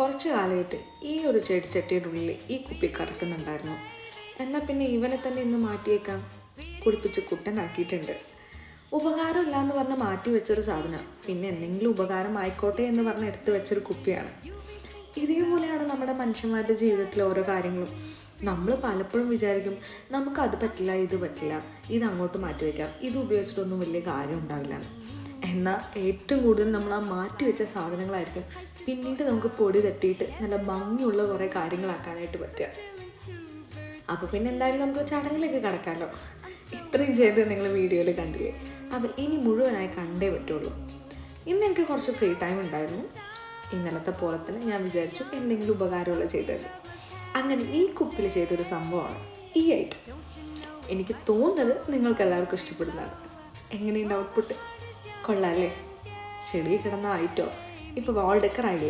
കുറച്ച് കാലമായിട്ട് ഈ ഒരു ചെടിച്ചട്ടിയുടെ ഉള്ളിൽ ഈ കുപ്പി കറക്കുന്നുണ്ടായിരുന്നു. എന്നാൽ പിന്നെ ഇവനെ തന്നെ ഇന്ന് മാറ്റിയേക്കാം. കുടിപ്പിച്ച് കുട്ടനാക്കിയിട്ടുണ്ട്. ഉപകാരമില്ല എന്ന് പറഞ്ഞ് മാറ്റി വെച്ചൊരു സാധനം. പിന്നെ എന്തെങ്കിലും ഉപകാരം ആയിക്കോട്ടെ എന്ന് പറഞ്ഞ് എടുത്തു വെച്ചൊരു കുപ്പിയാണ്. ഇതേപോലെയാണ് നമ്മുടെ മനുഷ്യന്മാരുടെ ജീവിതത്തിലെ ഓരോ കാര്യങ്ങളും. നമ്മൾ പലപ്പോഴും വിചാരിക്കും നമുക്ക് അത് പറ്റില്ല ഇത് പറ്റില്ല. ഇത് അങ്ങോട്ട് മാറ്റി വയ്ക്കാം ഇത് ഉപയോഗിച്ചിട്ടൊന്നും വലിയ കാര്യം ഉണ്ടാവില്ല. എന്നാൽ ഏറ്റവും കൂടുതൽ നമ്മൾ ആ മാറ്റി വെച്ച സാധനങ്ങളായിരിക്കും. പിന്നീട് നമുക്ക് പൊടി തട്ടിയിട്ട് നല്ല ഭംഗിയുള്ള കുറേ കാര്യങ്ങളാക്കാനായിട്ട് പറ്റുക. അപ്പോൾ പിന്നെ എന്തായാലും നമുക്ക് ചടങ്ങിലേക്ക് കിടക്കാമല്ലോ ഇത്രയും ചെയ്ത് നിങ്ങൾ വീഡിയോയിൽ കണ്ടില്ലേ? അപ്പോൾ ഇനി മുഴുവനായി കണ്ടേ പറ്റുള്ളൂ. ഇന്ന് എനിക്ക് കുറച്ച് ഫ്രീ ടൈം ഉണ്ടായിരുന്നു. ഇന്നലത്തെ പോലെ തന്നെ ഞാൻ വിചാരിച്ചു എന്തെങ്കിലും ഉപകാരമുള്ള ചെയ്തത് അങ്ങനെ ഈ കുപ്പിൽ ചെയ്തൊരു സംഭവമാണ് ഈ ഐറ്റം. എനിക്ക് തോന്നുന്നത് നിങ്ങൾക്ക് എല്ലാവർക്കും ഇഷ്ടപ്പെടുന്നതാണ്. എങ്ങനെയുണ്ട് ഔട്ട്പുട്ട് കൊള്ളാം അല്ലേ? ചെടി കിടന്നായിട്ടോ ഇപ്പോൾ വാൾ ഡെക്കർ ആയില്ലേ?